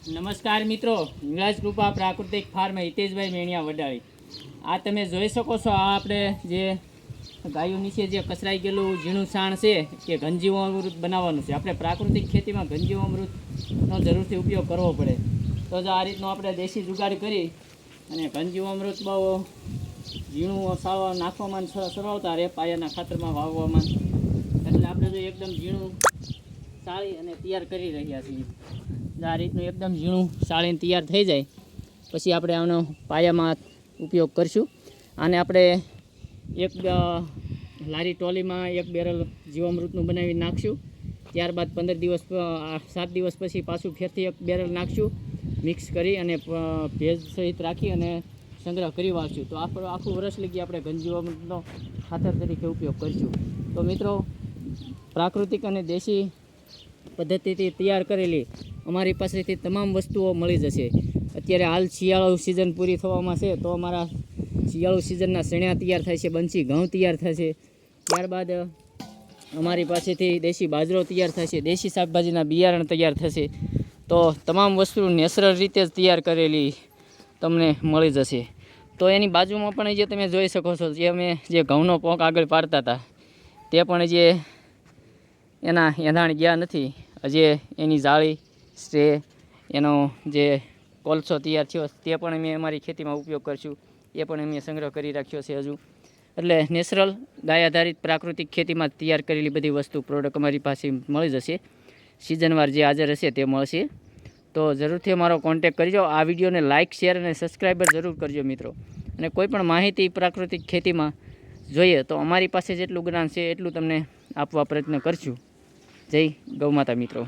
નમસ્કાર મિત્રો. ઇંગરાજ કૃપા પ્રાકૃતિક ફાર્મ હિતેશભાઈ મેણિયા વડાળી. આ તમે જોઈ શકો છો, આ આપણે જે ગાયો નીચે જે કચરાઈ ગયેલું ઝીણું સાણ છે કે ઘનજીવામૃત બનાવવાનું છે. આપણે પ્રાકૃતિક ખેતીમાં ઘનજીવામૃતનો જરૂરથી ઉપયોગ કરવો પડે. તો જો આ રીતનો આપણે દેશી જુગાડ કરી અને ઘનજીવામૃત બહુ ઝીણું સાવ નાખવામાં સરળતા રહે, પાયાના ખાતરમાં વાવવામાં. એટલે આપણે જો એકદમ ઝીણું સાળી અને તૈયાર કરી રહ્યા છીએ. આ રીતનું એકદમ ઝીણું સાળીને તૈયાર થઈ જાય. પછી આપણે આનો પાયામાં ઉપયોગ કરશું. આને આપણે એક લારી ટોલીમાં એક બેરલ જીવામૃતનું બનાવી નાખશું. ત્યારબાદ પંદર દિવસ સાત દિવસ પછી પાછું ફેરથી એક બેરલ નાખશું. મિક્સ કરી અને ભેજ સહિત રાખી અને સંગ્રહ કરી વાળશું. તો આપણો આખું વર્ષ લગી આપણે ઘનજીવામૃતનો ખાતર તરીકે ઉપયોગ કરીશું. તો મિત્રો, પ્રાકૃતિક અને દેશી પદ્ધતિથી તૈયાર કરેલી અમારી પાસેથી તમામ વસ્તુઓ મળી જશે. અત્યારે હાલ શિયાળુ સિઝન પૂરી થવામાં છે, તો અમારા શિયાળુ સિઝનના શેણ્યા તૈયાર થાય છે, બંસી ઘઉં તૈયાર થશે ત્યારબાદ અમારી પાસેથી દેશી બાજરો તૈયાર થશે દેશી શાકભાજીના બિયારણ તૈયાર થશે. તો તમામ વસ્તુ નેચરલ રીતે જ તૈયાર કરેલી તમને મળી જશે. તો એની બાજુમાં પણ જે તમે જોઈ શકો છો, જે અમે જે ઘઉંનો પોંક આગળ પાડતા હતા, તે પણ જે એના એંધાણ ગયા નથી. હજી એની જાળી છે એનો જે કોલસો તૈયાર થયો, તે પણ અમે અમારી ખેતીમાં ઉપયોગ કરીશું. એ પણ અમે સંગ્રહ કરી રાખ્યો છે હજુ. એટલે નેચરલ ગાય આધારિત પ્રાકૃતિક ખેતીમાં તૈયાર કરેલી બધી વસ્તુ પ્રોડક્ટ અમારી પાસે મળી જશે. સિઝનવાર જે હાજર હશે તે મળશે. તો જરૂરથી અમારો કોન્ટેક કરજો આ વિડીયોને લાઇક શેર અને સબસ્ક્રાઈબર જરૂર કરજો મિત્રો. અને કોઈ પણ માહિતી પ્રાકૃતિક ખેતીમાં જોઈએ તો અમારી પાસે જેટલું જ્ઞાન છે એટલું તમને આપવા પ્રયત્ન કરશું. જય ગૌ માતા મિત્રો.